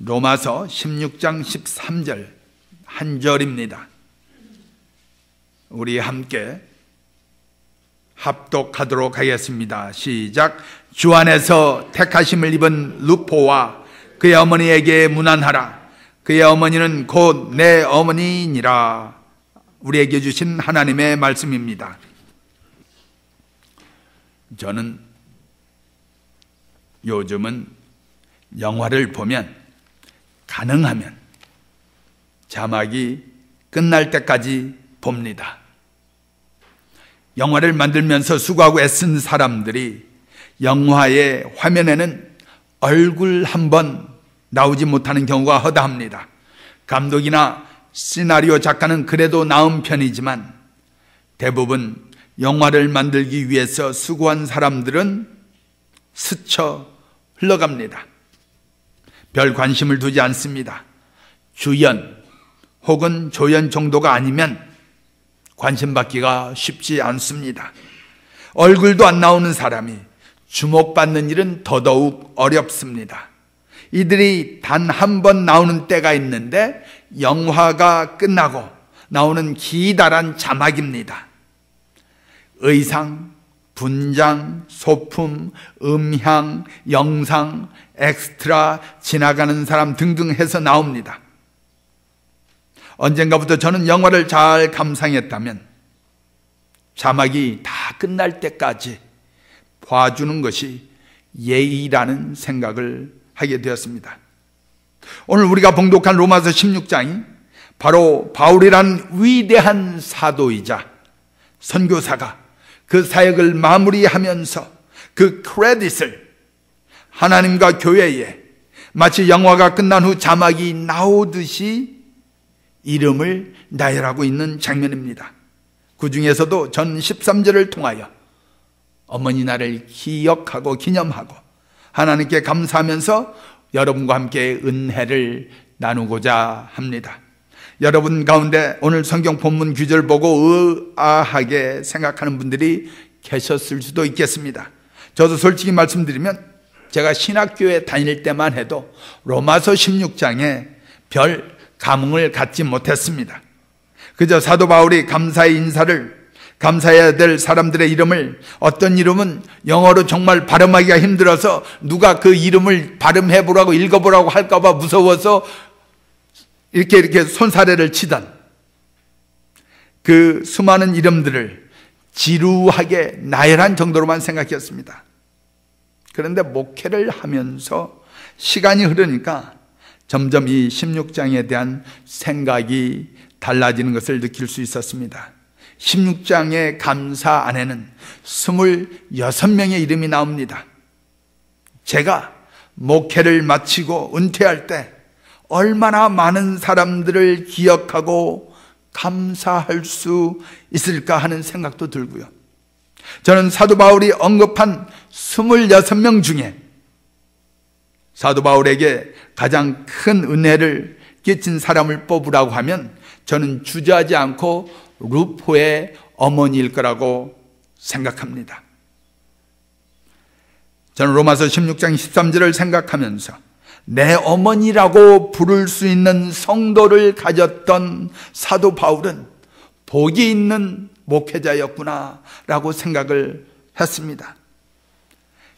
로마서 16장 13절 한 절입니다. 우리 함께 합독하도록 하겠습니다. 시작. 주 안에서 택하심을 입은 루포와 그의 어머니에게 문안하라. 그의 어머니는 곧 내 어머니니라. 우리에게 주신 하나님의 말씀입니다. 저는 요즘은 영화를 보면 가능하면 자막이 끝날 때까지 봅니다. 영화를 만들면서 수고하고 애쓴 사람들이 영화의 화면에는 얼굴 한 번 나오지 못하는 경우가 허다합니다. 감독이나 시나리오 작가는 그래도 나은 편이지만 대부분 영화를 만들기 위해서 수고한 사람들은 스쳐 흘러갑니다. 별 관심을 두지 않습니다. 주연 혹은 조연 정도가 아니면 관심 받기가 쉽지 않습니다. 얼굴도 안 나오는 사람이 주목받는 일은 더더욱 어렵습니다. 이들이 단 한 번 나오는 때가 있는데 영화가 끝나고 나오는 기다란 자막입니다. 의상, 분장, 소품, 음향, 영상, 엑스트라, 지나가는 사람 등등 해서 나옵니다. 언젠가부터 저는 영화를 잘 감상했다면 자막이 다 끝날 때까지 봐주는 것이 예의라는 생각을 하게 되었습니다. 오늘 우리가 봉독한 로마서 16장이 바로 바울이란 위대한 사도이자 선교사가 그 사역을 마무리하면서 그 크레딧을 하나님과 교회에 마치 영화가 끝난 후 자막이 나오듯이 이름을 나열하고 있는 장면입니다. 그 중에서도 전 13절을 통하여 어머니 날을 기억하고 기념하고 하나님께 감사하면서 여러분과 함께 은혜를 나누고자 합니다. 여러분 가운데 오늘 성경 본문 규절 보고 의아하게 생각하는 분들이 계셨을 수도 있겠습니다. 저도 솔직히 말씀드리면 제가 신학교에 다닐 때만 해도 로마서 16장에 별 감흥을 갖지 못했습니다. 그저 사도 바울이 감사의 인사를 감사해야 될 사람들의 이름을 어떤 이름은 영어로 정말 발음하기가 힘들어서 누가 그 이름을 발음해 보라고 읽어 보라고 할까 봐 무서워서 이렇게 이렇게 손사래를 치던 그 수많은 이름들을 지루하게 나열한 정도로만 생각했습니다. 그런데 목회를 하면서 시간이 흐르니까 점점 이 16장에 대한 생각이 달라지는 것을 느낄 수 있었습니다. 16장의 감사 안에는 26명의 이름이 나옵니다. 제가 목회를 마치고 은퇴할 때 얼마나 많은 사람들을 기억하고 감사할 수 있을까 하는 생각도 들고요. 저는 사도 바울이 언급한 26명 중에 사도 바울에게 가장 큰 은혜를 끼친 사람을 뽑으라고 하면 저는 주저하지 않고 루포의 어머니일 거라고 생각합니다. 저는 로마서 16장 13절을 생각하면서 내 어머니라고 부를 수 있는 성도를 가졌던 사도 바울은 복이 있는 목회자였구나 라고 생각을 했습니다.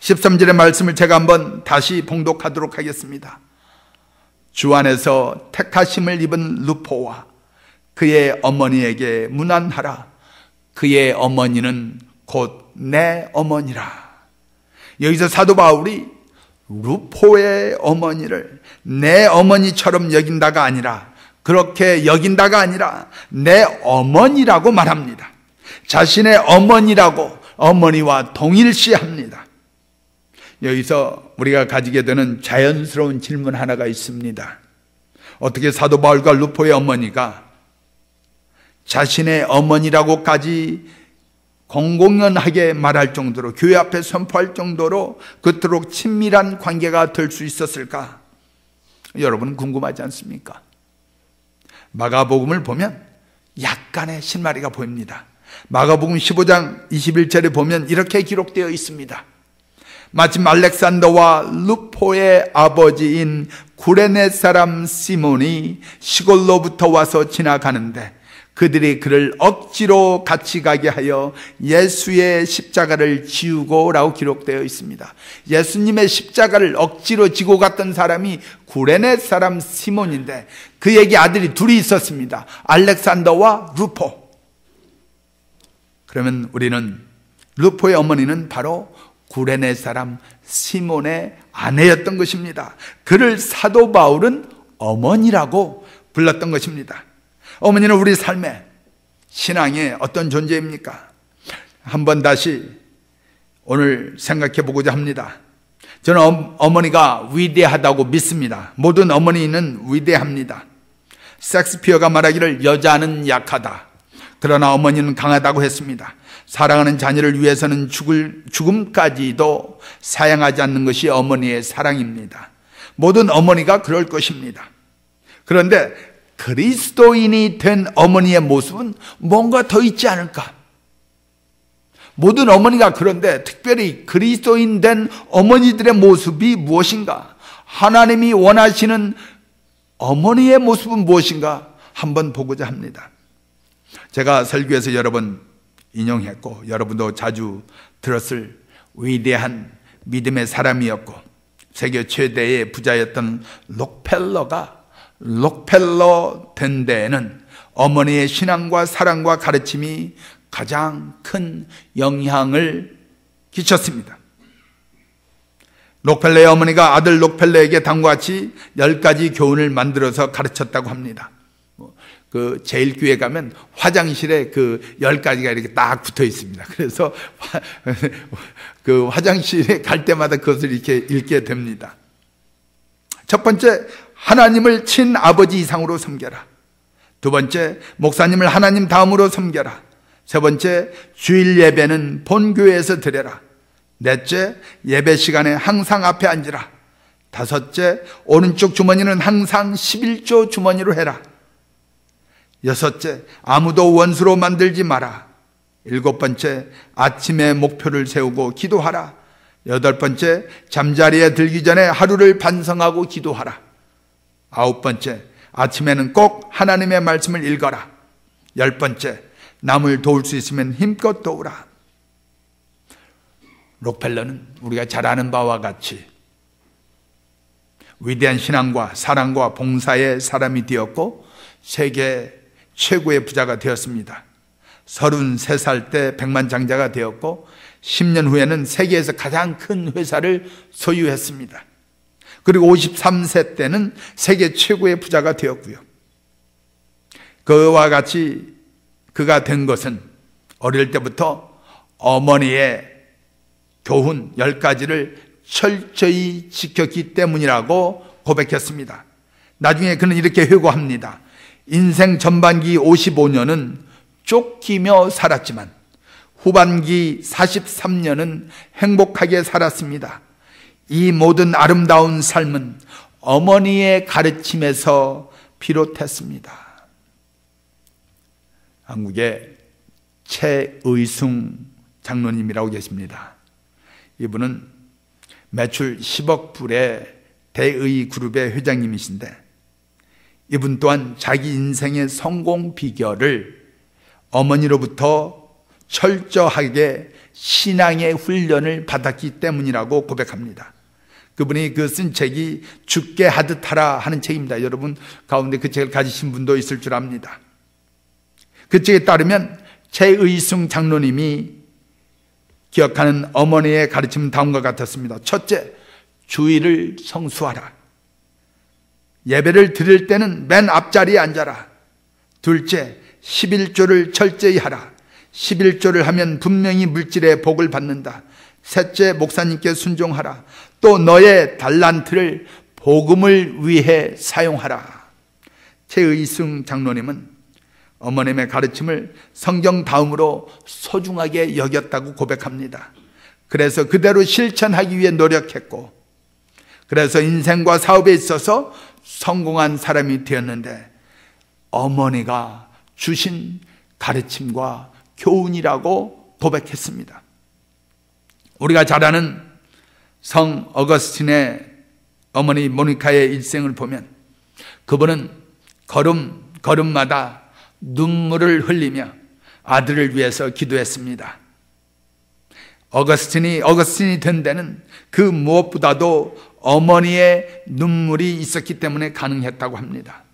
13절의 말씀을 제가 한번 다시 봉독하도록 하겠습니다. 주 안에서 택하심을 입은 루포와 그의 어머니에게 문안하라. 그의 어머니는 곧 내 어머니라. 여기서 사도 바울이 루포의 어머니를 내 어머니처럼 여긴다가 아니라 그렇게 여긴다가 아니라 내 어머니라고 말합니다. 자신의 어머니라고 어머니와 동일시합니다. 여기서 우리가 가지게 되는 자연스러운 질문 하나가 있습니다. 어떻게 사도 바울과 루포의 어머니가 자신의 어머니라고까지 공공연하게 말할 정도로 교회 앞에 선포할 정도로 그토록 친밀한 관계가 될 수 있었을까? 여러분 궁금하지 않습니까? 마가복음을 보면 약간의 신마리가 보입니다. 마가복음 15장 21절에 보면 이렇게 기록되어 있습니다. 마침 알렉산더와 루포의 아버지인 구레네 사람 시몬이 시골로부터 와서 지나가는데 그들이 그를 억지로 같이 가게 하여 예수의 십자가를 지우고라고 기록되어 있습니다. 예수님의 십자가를 억지로 지고 갔던 사람이 구레네 사람 시몬인데 그에게 아들이 둘이 있었습니다. 알렉산더와 루포. 그러면 우리는 루포의 어머니는 바로 구레네 사람 시몬의 아내였던 것입니다. 그를 사도 바울은 어머니라고 불렀던 것입니다. 어머니는 우리 삶의 신앙의 어떤 존재입니까? 한번 다시 오늘 생각해 보고자 합니다. 저는 어머니가 위대하다고 믿습니다. 모든 어머니는 위대합니다. 섹스피어가 말하기를 여자는 약하다. 그러나 어머니는 강하다고 했습니다. 사랑하는 자녀를 위해서는 죽을, 죽음까지도 사양하지 않는 것이 어머니의 사랑입니다. 모든 어머니가 그럴 것입니다. 그런데 그리스도인이 된 어머니의 모습은 뭔가 더 있지 않을까? 모든 어머니가 그런데 특별히 그리스도인 된 어머니들의 모습이 무엇인가? 하나님이 원하시는 어머니의 모습은 무엇인가? 한번 보고자 합니다. 제가 설교에서 여러 번 인용했고 여러분도 자주 들었을 위대한 믿음의 사람이었고 세계 최대의 부자였던 록펠러가 록펠러 된 데에는 어머니의 신앙과 사랑과 가르침이 가장 큰 영향을 끼쳤습니다. 록펠러의 어머니가 아들 록펠러에게 다음과 같이 열 가지 교훈을 만들어서 가르쳤다고 합니다. 뭐, 그 제일 교회 가면 화장실에 그 열 가지가 이렇게 딱 붙어 있습니다. 그래서 그 화장실에 갈 때마다 그것을 이렇게 읽게 됩니다. 첫 번째 하나님을 친아버지 이상으로 섬겨라. 두 번째, 목사님을 하나님 다음으로 섬겨라. 세 번째, 주일 예배는 본교회에서 드려라. 넷째, 예배 시간에 항상 앞에 앉으라. 다섯째, 오른쪽 주머니는 항상 11조 주머니로 해라. 여섯째, 아무도 원수로 만들지 마라. 일곱 번째, 아침에 목표를 세우고 기도하라. 여덟 번째, 잠자리에 들기 전에 하루를 반성하고 기도하라. 아홉 번째, 아침에는 꼭 하나님의 말씀을 읽어라. 열 번째, 남을 도울 수 있으면 힘껏 도우라. 록펠러는 우리가 잘 아는 바와 같이 위대한 신앙과 사랑과 봉사의 사람이 되었고 세계 최고의 부자가 되었습니다. 33살 때 백만장자가 되었고 10년 후에는 세계에서 가장 큰 회사를 소유했습니다. 그리고 53세 때는 세계 최고의 부자가 되었고요. 그와 같이 그가 된 것은 어릴 때부터 어머니의 교훈 10가지를 철저히 지켰기 때문이라고 고백했습니다. 나중에 그는 이렇게 회고합니다. 인생 전반기 55년은 쫓기며 살았지만 후반기 43년은 행복하게 살았습니다. 이 모든 아름다운 삶은 어머니의 가르침에서 비롯했습니다. 한국에 최의숭 장로님이라고 계십니다. 이분은 매출 10억 불의 대의 그룹의 회장님이신데 이분 또한 자기 인생의 성공 비결을 어머니로부터 철저하게 신앙의 훈련을 받았기 때문이라고 고백합니다. 그분이 그 쓴 책이 죽게 하듯 하라 하는 책입니다. 여러분 가운데 그 책을 가지신 분도 있을 줄 압니다. 그 책에 따르면 최의승 장로님이 기억하는 어머니의 가르침은 다음과 같았습니다. 첫째, 주의를 성수하라. 예배를 드릴 때는 맨 앞자리에 앉아라. 둘째, 11조를 철저히 하라. 11조를 하면 분명히 물질의 복을 받는다. 셋째, 목사님께 순종하라. 또 너의 달란트를 복음을 위해 사용하라. 최의승 장로님은 어머님의 가르침을 성경 다음으로 소중하게 여겼다고 고백합니다. 그래서 그대로 실천하기 위해 노력했고, 그래서 인생과 사업에 있어서 성공한 사람이 되었는데, 어머니가 주신 가르침과 교훈이라고 고백했습니다. 우리가 잘 아는 성 어거스틴의 어머니 모니카의 일생을 보면 그분은 걸음 걸음마다 눈물을 흘리며 아들을 위해서 기도했습니다. 어거스틴이 어거스틴이 된 데는 그 무엇보다도 어머니의 눈물이 있었기 때문에 가능했다고 합니다.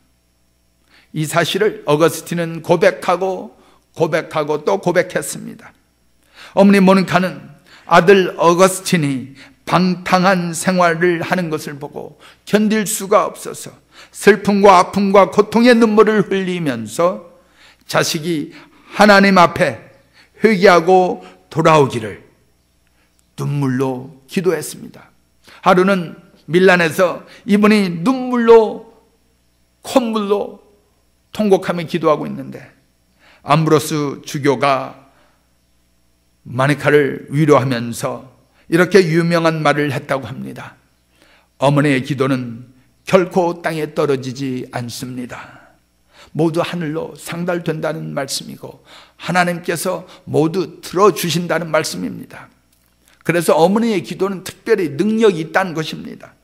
이 사실을 어거스틴은 고백하고 고백하고 또 고백했습니다. 어머니 모니카는 아들 어거스틴이 방탕한 생활을 하는 것을 보고 견딜 수가 없어서 슬픔과 아픔과 고통의 눈물을 흘리면서 자식이 하나님 앞에 회개하고 돌아오기를 눈물로 기도했습니다. 하루는 밀란에서 이분이 눈물로 콧물로 통곡하며 기도하고 있는데 암브로스 주교가 마니카를 위로하면서 이렇게 유명한 말을 했다고 합니다. 어머니의 기도는 결코 땅에 떨어지지 않습니다. 모두 하늘로 상달된다는 말씀이고 하나님께서 모두 들어주신다는 말씀입니다. 그래서 어머니의 기도는 특별히 능력이 있다는 것입니다.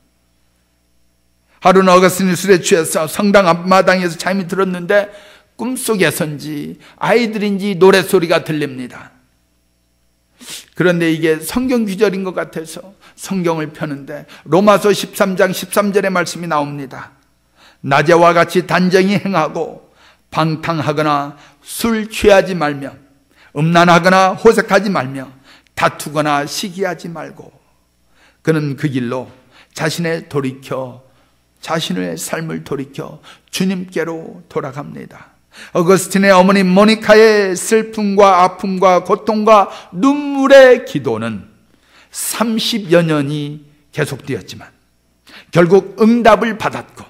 하루는 어거스틴이 술에 취해서 성당 앞마당에서 잠이 들었는데 꿈속에선지 아이들인지 노래소리가 들립니다. 그런데 이게 성경 귀절인 것 같아서 성경을 펴는데 로마서 13장 13절의 말씀이 나옵니다. 낮에와 같이 단정히 행하고 방탕하거나 술 취하지 말며 음란하거나 호색하지 말며 다투거나 시기하지 말고 그는 그 길로 자신의 돌이켜 자신의 삶을 돌이켜 주님께로 돌아갑니다. 어거스틴의 어머니 모니카의 슬픔과 아픔과 고통과 눈물의 기도는 30여 년이 계속되었지만 결국 응답을 받았고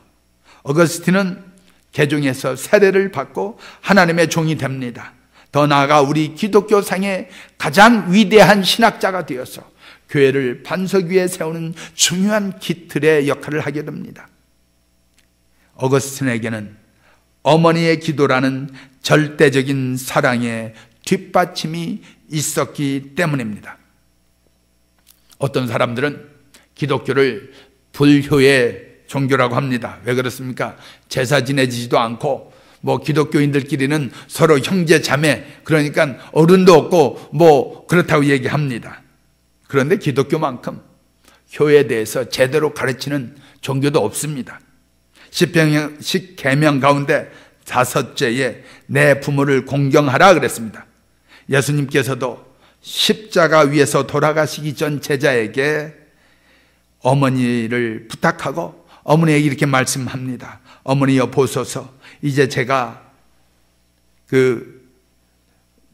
어거스틴은 개종에서 세례를 받고 하나님의 종이 됩니다. 더 나아가 우리 기독교상의 가장 위대한 신학자가 되어서 교회를 반석 위에 세우는 중요한 기틀의 역할을 하게 됩니다. 어거스틴에게는 어머니의 기도라는 절대적인 사랑의 뒷받침이 있었기 때문입니다. 어떤 사람들은 기독교를 불효의 종교라고 합니다. 왜 그렇습니까? 제사 지내지도 않고 뭐 기독교인들끼리는 서로 형제 자매 그러니까 어른도 없고 뭐 그렇다고 얘기합니다. 그런데 기독교만큼 효에 대해서 제대로 가르치는 종교도 없습니다. 십평, 십계명 가운데 다섯째에 내 부모를 공경하라 그랬습니다. 예수님께서도 십자가 위에서 돌아가시기 전 제자에게 어머니를 부탁하고 어머니에게 이렇게 말씀합니다. 어머니여 보소서 이제 제가 그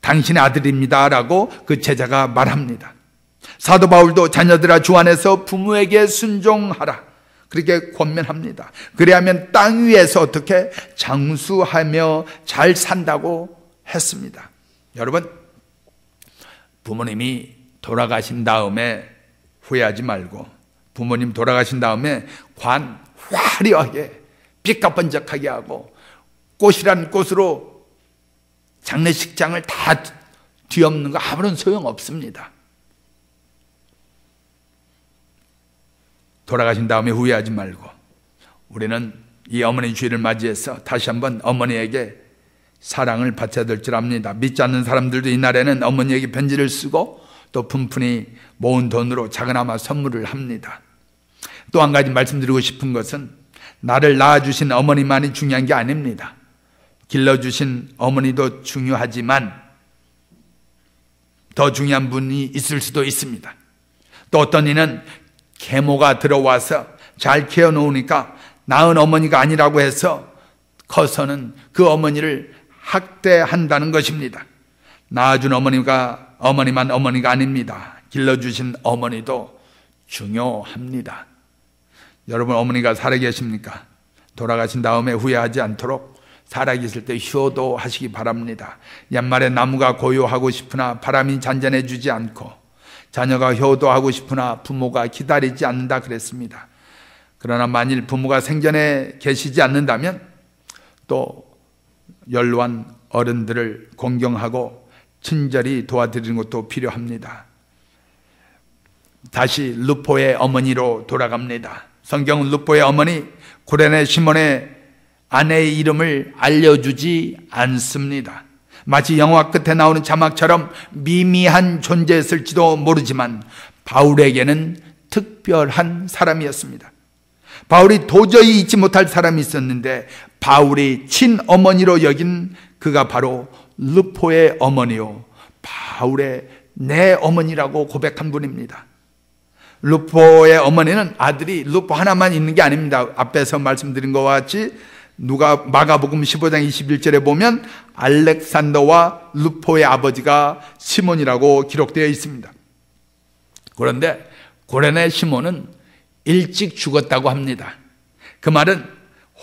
당신의 아들입니다라고 그 제자가 말합니다. 사도 바울도 자녀들아 주 안에서 부모에게 순종하라. 그렇게 권면합니다. 그래야면 땅 위에서 어떻게 장수하며 잘 산다고 했습니다. 여러분, 부모님이 돌아가신 다음에 후회하지 말고, 부모님 돌아가신 다음에 관 화려하게 삐까번쩍하게 하고, 꽃이란 꽃으로 장례식장을 다 뒤엎는 거 아무런 소용 없습니다. 돌아가신 다음에 후회하지 말고 우리는 이 어머니 주일을 맞이해서 다시 한번 어머니에게 사랑을 받쳐야 될 줄 압니다. 믿지 않는 사람들도 이날에는 어머니에게 편지를 쓰고 또 분푼히 모은 돈으로 작은아마 선물을 합니다. 또 한 가지 말씀드리고 싶은 것은 나를 낳아주신 어머니만이 중요한 게 아닙니다. 길러주신 어머니도 중요하지만 더 중요한 분이 있을 수도 있습니다. 또 어떤 이는 계모가 들어와서 잘 키워놓으니까 낳은 어머니가 아니라고 해서 커서는 그 어머니를 학대한다는 것입니다. 낳아준 어머니가 어머니만 어머니가 아닙니다. 길러주신 어머니도 중요합니다. 여러분 어머니가 살아계십니까? 돌아가신 다음에 후회하지 않도록 살아계실 때 효도하시기 바랍니다. 옛말에 나무가 고요하고 싶으나 바람이 잔잔해 주지 않고 자녀가 효도하고 싶으나 부모가 기다리지 않는다 그랬습니다. 그러나 만일 부모가 생전에 계시지 않는다면 또 연로한 어른들을 공경하고 친절히 도와드리는 것도 필요합니다. 다시 루포의 어머니로 돌아갑니다. 성경은 루포의 어머니 구레네 시몬의 아내의 이름을 알려주지 않습니다. 마치 영화 끝에 나오는 자막처럼 미미한 존재였을지도 모르지만 바울에게는 특별한 사람이었습니다. 바울이 도저히 잊지 못할 사람이 있었는데 바울이 친어머니로 여긴 그가 바로 루포의 어머니요. 바울의 내 어머니라고 고백한 분입니다. 루포의 어머니는 아들이 루포 하나만 있는 게 아닙니다. 앞에서 말씀드린 것과 같이 누가 마가복음 15장 21절에 보면 알렉산더와 루포의 아버지가 시몬이라고 기록되어 있습니다. 그런데 고레네 시몬은 일찍 죽었다고 합니다. 그 말은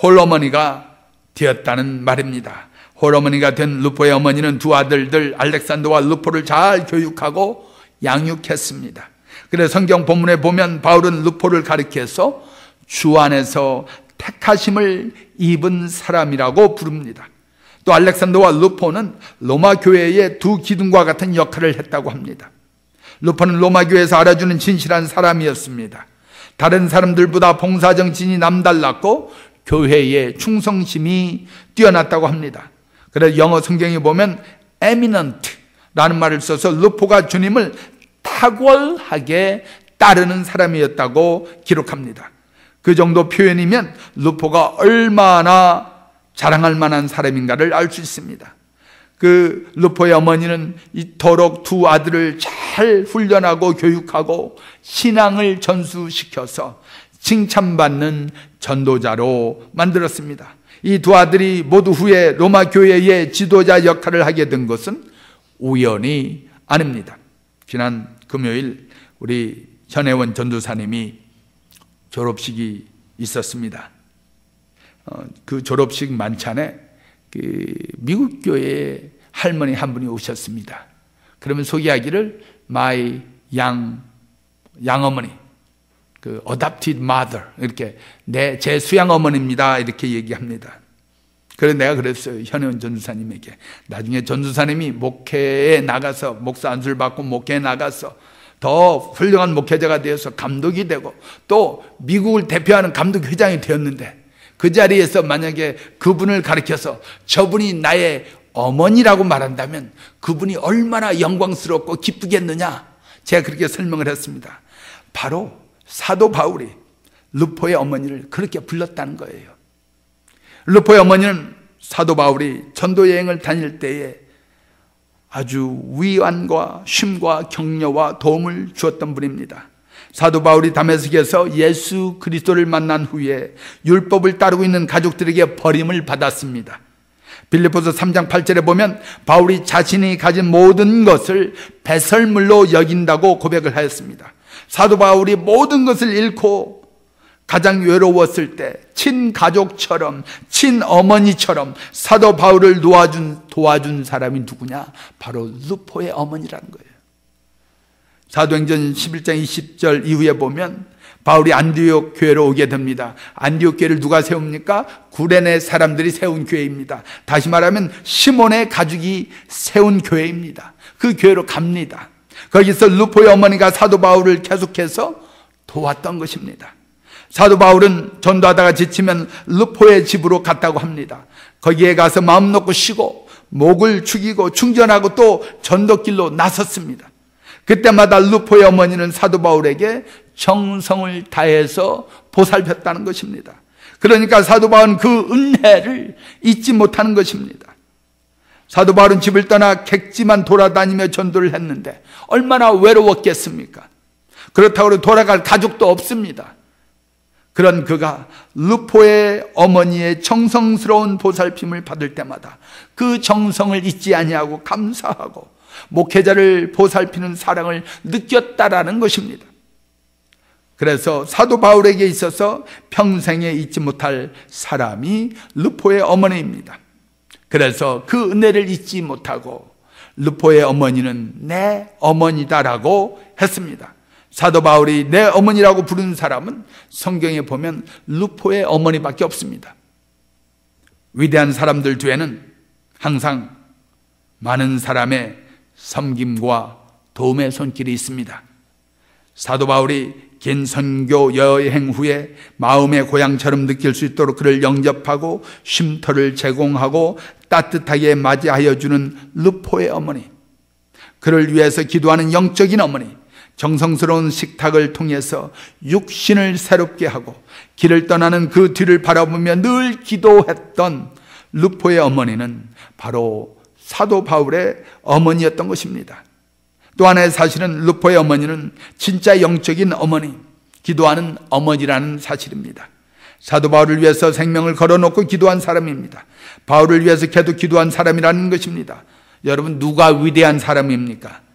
홀어머니가 되었다는 말입니다. 홀어머니가 된 루포의 어머니는 두 아들들 알렉산더와 루포를 잘 교육하고 양육했습니다. 그래서 성경 본문에 보면 바울은 루포를 가리켜서 주 안에서 택하심을 입은 사람이라고 부릅니다. 또 알렉산더와 루포는 로마 교회의 두 기둥과 같은 역할을 했다고 합니다. 루포는 로마 교회에서 알아주는 진실한 사람이었습니다. 다른 사람들보다 봉사 정신이 남달랐고 교회의 충성심이 뛰어났다고 합니다. 그래서 영어 성경에 보면 eminent라는 말을 써서 루포가 주님을 탁월하게 따르는 사람이었다고 기록합니다. 그 정도 표현이면 루포가 얼마나 자랑할 만한 사람인가를 알 수 있습니다. 그 루포의 어머니는 이토록 두 아들을 잘 훈련하고 교육하고 신앙을 전수시켜서 칭찬받는 전도자로 만들었습니다. 이 두 아들이 모두 후에 로마 교회의 지도자 역할을 하게 된 것은 우연이 아닙니다. 지난 금요일 우리 전혜원 전도사님이 졸업식이 있었습니다. 어, 그 졸업식 만찬에 그 미국 교회 할머니 한 분이 오셨습니다. 그러면 소개하기를 my 양 양어머니 그 adopted mother 이렇게 내 제 수양 어머니입니다 이렇게 얘기합니다. 그래서 내가 그랬어요 현혜원 전주사님에게 나중에 전주사님이 목회에 나가서 목사 안수를 받고 목회에 나가서 더 훌륭한 목회자가 되어서 감독이 되고 또 미국을 대표하는 감독회장이 되었는데 그 자리에서 만약에 그분을 가리켜서 저분이 나의 어머니라고 말한다면 그분이 얼마나 영광스럽고 기쁘겠느냐. 제가 그렇게 설명을 했습니다. 바로 사도 바울이 루포의 어머니를 그렇게 불렀다는 거예요. 루포의 어머니는 사도 바울이 전도 여행을 다닐 때에 아주 위안과 쉼과 격려와 도움을 주었던 분입니다. 사도 바울이 다메섹에서 예수 그리스도를 만난 후에 율법을 따르고 있는 가족들에게 버림을 받았습니다. 빌리포스 3장 8절에 보면 바울이 자신이 가진 모든 것을 배설물로 여긴다고 고백을 하였습니다. 사도 바울이 모든 것을 잃고 가장 외로웠을 때 친가족처럼 친어머니처럼 사도 바울을 도와준 도와준 사람이 누구냐? 바로 루포의 어머니라는 거예요. 사도행전 11장 20절 이후에 보면 바울이 안디옥 교회로 오게 됩니다. 안디옥 교회를 누가 세웁니까? 구레네 사람들이 세운 교회입니다. 다시 말하면 시몬의 가족이 세운 교회입니다. 그 교회로 갑니다. 거기서 루포의 어머니가 사도 바울을 계속해서 도왔던 것입니다. 사도 바울은 전도하다가 지치면 루포의 집으로 갔다고 합니다. 거기에 가서 마음 놓고 쉬고 목을 축이고 충전하고 또 전도길로 나섰습니다. 그때마다 루포의 어머니는 사도 바울에게 정성을 다해서 보살폈다는 것입니다. 그러니까 사도 바울은 그 은혜를 잊지 못하는 것입니다. 사도 바울은 집을 떠나 객지만 돌아다니며 전도를 했는데 얼마나 외로웠겠습니까? 그렇다고 돌아갈 가족도 없습니다. 그런 그가 루포의 어머니의 정성스러운 보살핌을 받을 때마다 그 정성을 잊지 아니하고 감사하고 목회자를 보살피는 사랑을 느꼈다라는 것입니다. 그래서 사도 바울에게 있어서 평생에 잊지 못할 사람이 르포의 어머니입니다. 그래서 그 은혜를 잊지 못하고 르포의 어머니는 내 어머니다라고 했습니다. 사도 바울이 내 어머니라고 부르는 사람은 성경에 보면 루포의 어머니밖에 없습니다. 위대한 사람들 뒤에는 항상 많은 사람의 섬김과 도움의 손길이 있습니다. 사도 바울이 긴 선교 여행 후에 마음의 고향처럼 느낄 수 있도록 그를 영접하고 쉼터를 제공하고 따뜻하게 맞이하여 주는 루포의 어머니, 그를 위해서 기도하는 영적인 어머니, 정성스러운 식탁을 통해서 육신을 새롭게 하고 길을 떠나는 그 뒤를 바라보며 늘 기도했던 루포의 어머니는 바로 사도 바울의 어머니였던 것입니다. 또 하나의 사실은 루포의 어머니는 진짜 영적인 어머니, 기도하는 어머니라는 사실입니다. 사도 바울을 위해서 생명을 걸어놓고 기도한 사람입니다. 바울을 위해서 계속 기도한 사람이라는 것입니다. 여러분, 누가 위대한 사람입니까?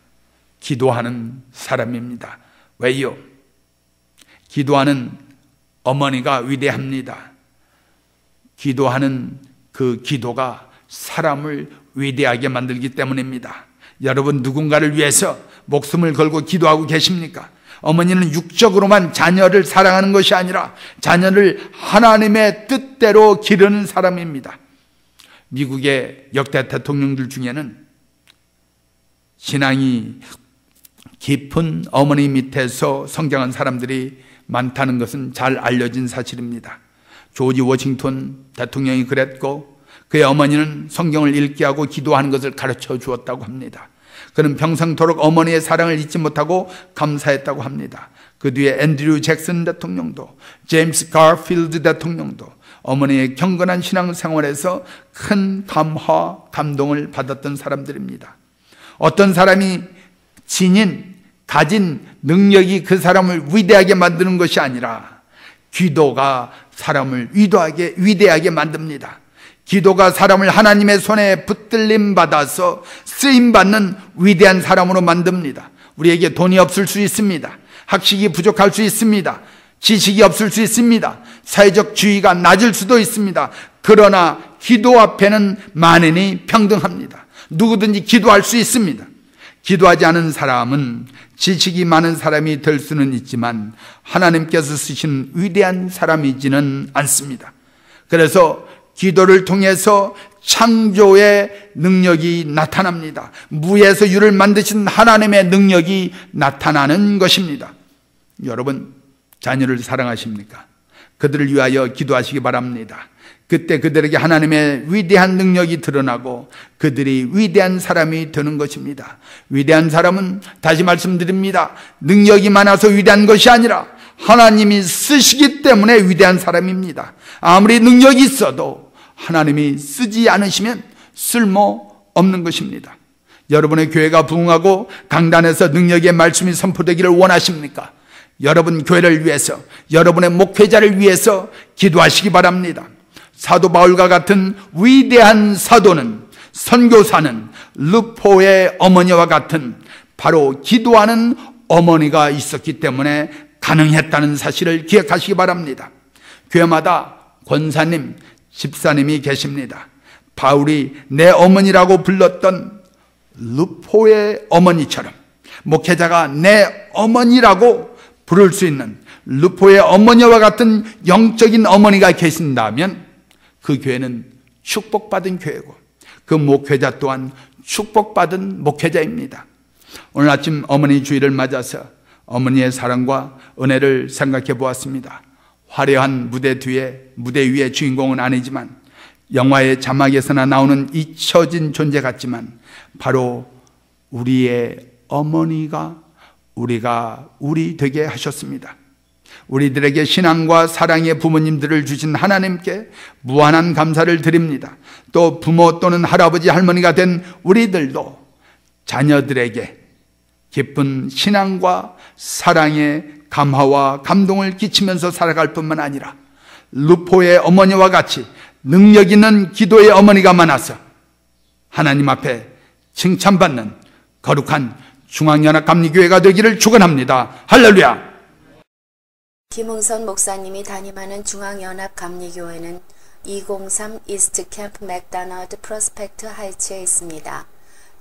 기도하는 사람입니다. 왜요? 기도하는 어머니가 위대합니다. 기도하는 그 기도가 사람을 위대하게 만들기 때문입니다. 여러분 누군가를 위해서 목숨을 걸고 기도하고 계십니까? 어머니는 육적으로만 자녀를 사랑하는 것이 아니라 자녀를 하나님의 뜻대로 기르는 사람입니다. 미국의 역대 대통령들 중에는 신앙이 깊은 어머니 밑에서 성장한 사람들이 많다는 것은 잘 알려진 사실입니다. 조지 워싱턴 대통령이 그랬고 그의 어머니는 성경을 읽게 하고 기도하는 것을 가르쳐 주었다고 합니다. 그는 평생토록 어머니의 사랑을 잊지 못하고 감사했다고 합니다. 그 뒤에 앤드류 잭슨 대통령도 제임스 가필드 대통령도 어머니의 경건한 신앙 생활에서 큰 감화, 감동을 받았던 사람들입니다. 어떤 사람이 지닌, 가진 능력이 그 사람을 위대하게 만드는 것이 아니라 기도가 사람을 위대하게, 위대하게 만듭니다. 기도가 사람을 하나님의 손에 붙들림 받아서 쓰임 받는 위대한 사람으로 만듭니다. 우리에게 돈이 없을 수 있습니다. 학식이 부족할 수 있습니다. 지식이 없을 수 있습니다. 사회적 지위가 낮을 수도 있습니다. 그러나 기도 앞에는 만인이 평등합니다. 누구든지 기도할 수 있습니다. 기도하지 않은 사람은 지식이 많은 사람이 될 수는 있지만 하나님께서 쓰신 위대한 사람이지는 않습니다. 그래서 기도를 통해서 창조의 능력이 나타납니다. 무에서 유를 만드신 하나님의 능력이 나타나는 것입니다. 여러분, 자녀를 사랑하십니까? 그들을 위하여 기도하시기 바랍니다. 그때 그들에게 하나님의 위대한 능력이 드러나고 그들이 위대한 사람이 되는 것입니다. 위대한 사람은 다시 말씀드립니다. 능력이 많아서 위대한 것이 아니라 하나님이 쓰시기 때문에 위대한 사람입니다. 아무리 능력이 있어도 하나님이 쓰지 않으시면 쓸모 없는 것입니다. 여러분의 교회가 부흥하고 강단에서 능력의 말씀이 선포되기를 원하십니까? 여러분 교회를 위해서, 여러분의 목회자를 위해서 기도하시기 바랍니다. 사도 바울과 같은 위대한 사도는, 선교사는 르포의 어머니와 같은 바로 기도하는 어머니가 있었기 때문에 가능했다는 사실을 기억하시기 바랍니다. 교회마다 권사님, 집사님이 계십니다. 바울이 내 어머니라고 불렀던 루포의 어머니처럼 목회자가 내 어머니라고 부를 수 있는 루포의 어머니와 같은 영적인 어머니가 계신다면 그 교회는 축복받은 교회고 그 목회자 또한 축복받은 목회자입니다. 오늘 아침 어머니 주일을 맞아서 어머니의 사랑과 은혜를 생각해 보았습니다. 화려한 무대 뒤에, 무대 위의 주인공은 아니지만 영화의 자막에서나 나오는 잊혀진 존재 같지만 바로 우리의 어머니가 우리가 우리 되게 하셨습니다. 우리들에게 신앙과 사랑의 부모님들을 주신 하나님께 무한한 감사를 드립니다. 또 부모 또는 할아버지 할머니가 된 우리들도 자녀들에게 기쁜 신앙과 사랑의 감화와 감동을 끼치면서 살아갈 뿐만 아니라 루포의 어머니와 같이 능력 있는 기도의 어머니가 많아서 하나님 앞에 칭찬받는 거룩한 중앙연합감리교회가 되기를 축원합니다. 할렐루야. 김흥선 목사님이 담임하는 중앙연합감리교회는 203 이스트 캠프 맥다너드 프로스펙트 하이츠에 있습니다.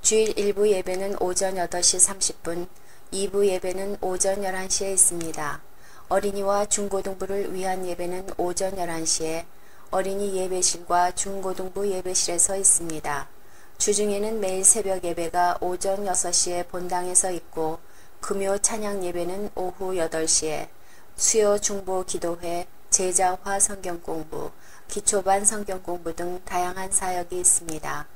주일 일부 예배는 오전 8시 30분, 2부 예배는 오전 11시에 있습니다. 어린이와 중고등부를 위한 예배는 오전 11시에 어린이 예배실과 중고등부 예배실에서 있습니다. 주중에는 매일 새벽 예배가 오전 6시에 본당에서 있고 금요 찬양 예배는 오후 8시에 수요 중보 기도회, 제자화 성경 공부, 기초반 성경 공부 등 다양한 사역이 있습니다.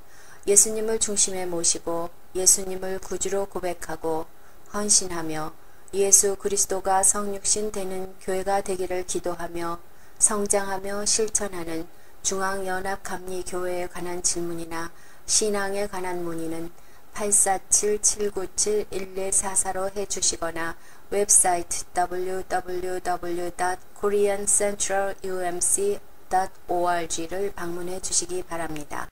예수님을 중심에 모시고 예수님을 구주로 고백하고 헌신하며 예수 그리스도가 성육신 되는 교회가 되기를 기도하며 성장하며 실천하는 중앙연합감리교회에 관한 질문이나 신앙에 관한 문의는 847-797-1244로 해주시거나 웹사이트 www.koreancentralumc.org를 방문해 주시기 바랍니다.